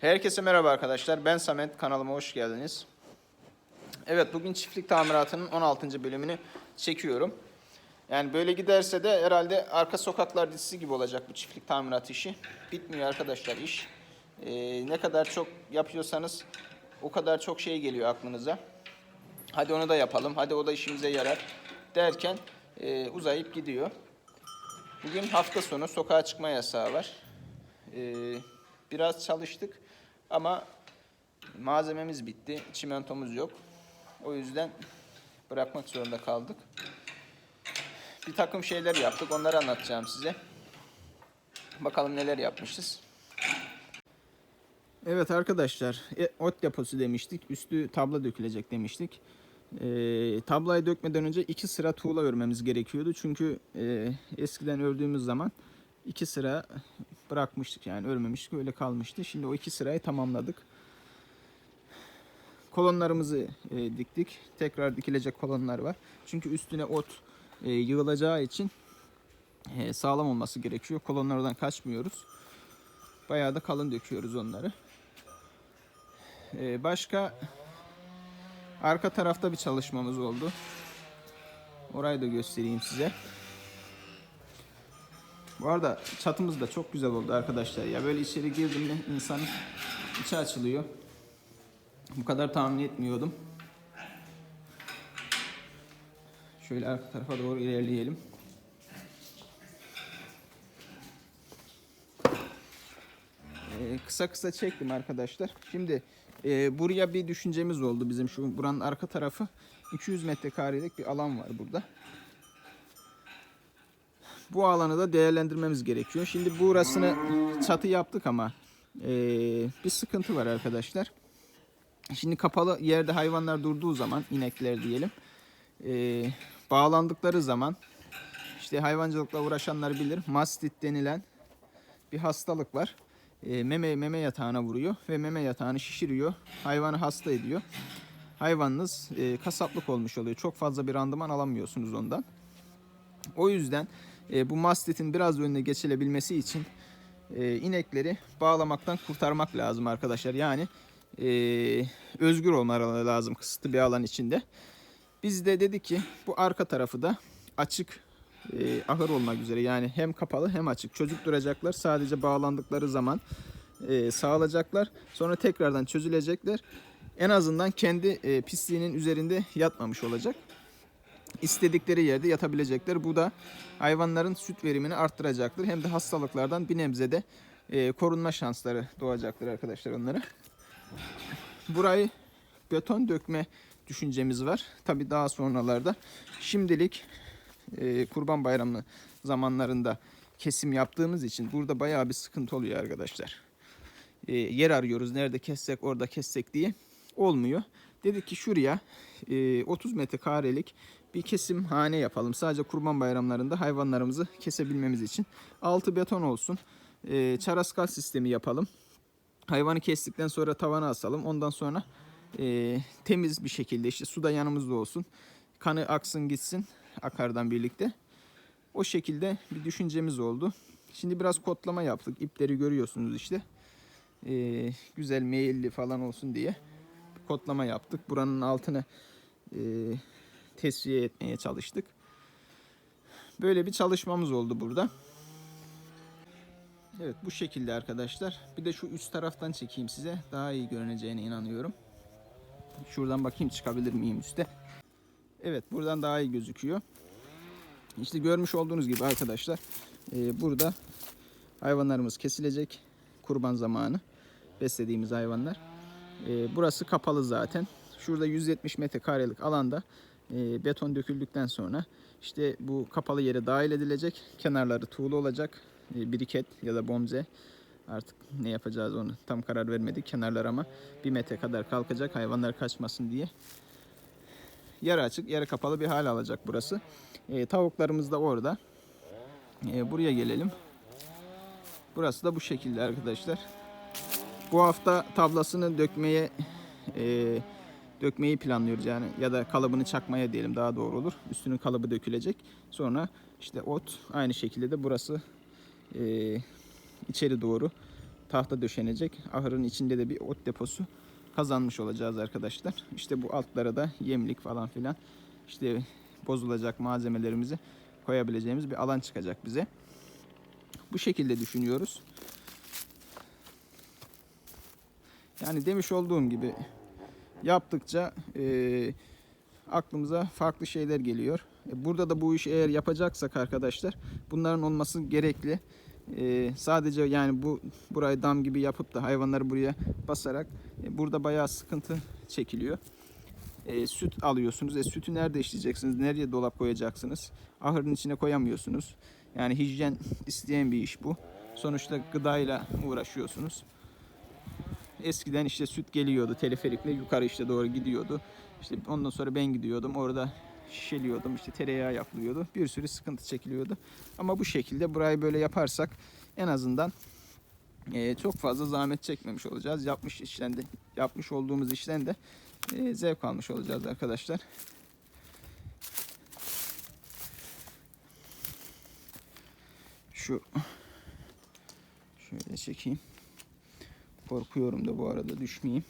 Herkese merhaba arkadaşlar. Ben Samet. Kanalıma hoş geldiniz. Evet bugün çiftlik tamiratının 16. bölümünü çekiyorum. Yani böyle giderse de herhalde arka sokaklar dizisi gibi olacak bu çiftlik tamirat işi. Bitmiyor arkadaşlar iş. Ee, ne kadar çok yapıyorsanız o kadar çok şey geliyor aklınıza. Hadi onu da yapalım. Hadi o da işimize yarar derken e, uzayıp gidiyor. Bugün hafta sonu sokağa çıkma yasağı var. Ee, biraz çalıştık ama malzememiz bitti. Çimentomuz yok. O yüzden bırakmak zorunda kaldık. Bir takım şeyler yaptık. Onları anlatacağım size. Bakalım neler yapmışız. Evet arkadaşlar, e, ot deposu demiştik. Üstü tabla dökülecek demiştik. E, tablayı dökmeden önce iki sıra tuğla örmemiz gerekiyordu. Çünkü e, eskiden ördüğümüz zaman iki sıra bırakmıştık yani örmemiştik öyle kalmıştı. Şimdi o iki sırayı tamamladık. Kolonlarımızı e, diktik. Tekrar dikilecek kolonlar var. Çünkü üstüne ot e, yığılacağı için e, sağlam olması gerekiyor. Kolonlardan kaçmıyoruz. Bayağı da kalın döküyoruz onları. E, başka arka tarafta bir çalışmamız oldu. Orayı da göstereyim size. Bu arada çatımız da çok güzel oldu arkadaşlar ya. Böyle içeri girdim mi insanın içi açılıyor. Bu kadar tahmin etmiyordum. Şöyle arka tarafa doğru ilerleyelim. Ee, kısa kısa çektim arkadaşlar. Şimdi e, buraya bir düşüncemiz oldu bizim şu buranın arka tarafı 200 metrekarelik bir alan var burada. Bu alanı da değerlendirmemiz gerekiyor. Şimdi burasını çatı yaptık ama e, bir sıkıntı var arkadaşlar. Şimdi kapalı yerde hayvanlar durduğu zaman inekler diyelim e, bağlandıkları zaman işte hayvancılıkla uğraşanlar bilir mastit denilen bir hastalık var. E, meme meme yatağına vuruyor ve meme yatağını şişiriyor. Hayvanı hasta ediyor. Hayvanınız e, kasaplık olmuş oluyor. Çok fazla bir randıman alamıyorsunuz ondan. O yüzden e, bu mastitin biraz önüne geçilebilmesi için e, inekleri bağlamaktan kurtarmak lazım arkadaşlar. Yani e, özgür olmaları lazım kısıtlı bir alan içinde. Biz de dedik ki bu arka tarafı da açık e, ahır olmak üzere yani hem kapalı hem açık. Çocuk duracaklar sadece bağlandıkları zaman e, sağlayacaklar. Sonra tekrardan çözülecekler. En azından kendi e, pisliğinin üzerinde yatmamış olacak. İstedikleri yerde yatabilecekler. Bu da hayvanların süt verimini arttıracaktır. Hem de hastalıklardan bir nebze de e, korunma şansları doğacaktır arkadaşlar onlara. Burayı beton dökme düşüncemiz var. Tabi daha sonralarda. Şimdilik e, Kurban Bayramı zamanlarında kesim yaptığımız için burada bayağı bir sıkıntı oluyor arkadaşlar. E, yer arıyoruz. Nerede kessek orada kessek diye. Olmuyor. Dedik ki şuraya e, 30 metrekarelik bir kesim hane yapalım. Sadece kurban bayramlarında hayvanlarımızı kesebilmemiz için. Altı beton olsun. E, çaraskal sistemi yapalım. Hayvanı kestikten sonra tavana asalım. Ondan sonra e, temiz bir şekilde işte su da yanımızda olsun. Kanı aksın gitsin akardan birlikte. O şekilde bir düşüncemiz oldu. Şimdi biraz kotlama yaptık. İpleri görüyorsunuz işte. E, güzel meyilli falan olsun diye kodlama yaptık. Buranın altını e, tesviye etmeye çalıştık. Böyle bir çalışmamız oldu burada. Evet bu şekilde arkadaşlar. Bir de şu üst taraftan çekeyim size. Daha iyi görüneceğine inanıyorum. Şuradan bakayım çıkabilir miyim üste. Evet buradan daha iyi gözüküyor. İşte görmüş olduğunuz gibi arkadaşlar. e, burada hayvanlarımız kesilecek. Kurban zamanı. Beslediğimiz hayvanlar. E, burası kapalı zaten. Şurada 170 metrekarelik alanda e, beton döküldükten sonra işte bu kapalı yere dahil edilecek. Kenarları tuğlu olacak. E, biriket ya da bomze. Artık ne yapacağız onu tam karar vermedik. Kenarlar ama bir metre kadar kalkacak hayvanlar kaçmasın diye. Yarı açık, yarı kapalı bir hal alacak burası. E, tavuklarımız da orada. E, buraya gelelim. Burası da bu şekilde arkadaşlar. Bu hafta tablasını dökmeye e, dökmeyi planlıyoruz yani ya da kalıbını çakmaya diyelim daha doğru olur. Üstünün kalıbı dökülecek. Sonra işte ot aynı şekilde de burası e, içeri doğru tahta döşenecek. Ahırın içinde de bir ot deposu kazanmış olacağız arkadaşlar. İşte bu altlara da yemlik falan filan işte bozulacak malzemelerimizi koyabileceğimiz bir alan çıkacak bize. Bu şekilde düşünüyoruz. Yani demiş olduğum gibi yaptıkça e, aklımıza farklı şeyler geliyor. E, Burada da bu işi eğer yapacaksak arkadaşlar bunların olması gerekli. E, sadece yani bu burayı dam gibi yapıp da hayvanları buraya basarak e, burada bayağı sıkıntı çekiliyor. E, süt alıyorsunuz. E, sütü nerede işleyeceksiniz? Nereye dolap koyacaksınız? Ahırın içine koyamıyorsunuz. Yani hijyen isteyen bir iş bu. Sonuçta gıdayla uğraşıyorsunuz. Eskiden işte süt geliyordu teleferikle yukarı işte doğru gidiyordu. İşte ondan sonra ben gidiyordum orada şişeliyordum işte tereyağı yapılıyordu. Bir sürü sıkıntı çekiliyordu. Ama bu şekilde burayı böyle yaparsak en azından e, çok fazla zahmet çekmemiş olacağız. Yapmış işten de yapmış olduğumuz işten de e, zevk almış olacağız arkadaşlar. Şu şöyle çekeyim. Korkuyorum da bu arada düşmeyeyim.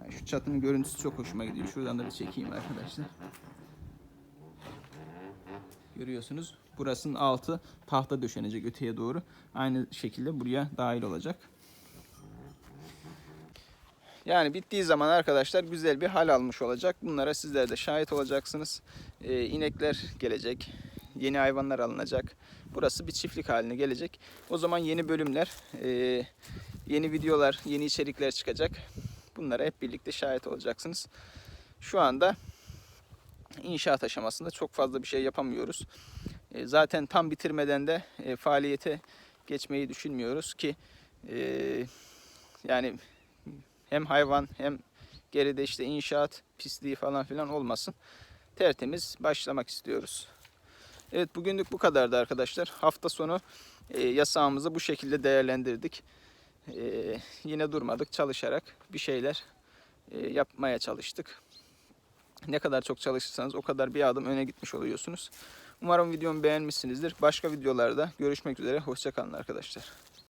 Yani şu çatının görüntüsü çok hoşuma gidiyor. Şuradan da bir çekeyim arkadaşlar. Görüyorsunuz. Burasının altı tahta döşenecek öteye doğru. Aynı şekilde buraya dahil olacak. Yani bittiği zaman arkadaşlar güzel bir hal almış olacak. Bunlara sizler de şahit olacaksınız. Ee, inekler gelecek. Yeni hayvanlar alınacak. Burası bir çiftlik haline gelecek. O zaman yeni bölümler, e, yeni videolar, yeni içerikler çıkacak. Bunlara hep birlikte şahit olacaksınız. Şu anda inşaat aşamasında çok fazla bir şey yapamıyoruz. E, zaten tam bitirmeden de e, faaliyete geçmeyi düşünmüyoruz ki yani hem hayvan hem geride işte inşaat pisliği falan filan olmasın. Tertemiz başlamak istiyoruz. Evet bugünlük bu kadardı arkadaşlar. Hafta sonu e, yasağımızı bu şekilde değerlendirdik. E, yine durmadık çalışarak bir şeyler e, yapmaya çalıştık. Ne kadar çok çalışırsanız o kadar bir adım öne gitmiş oluyorsunuz. Umarım videomu beğenmişsinizdir. Başka videolarda görüşmek üzere. Hoşçakalın arkadaşlar.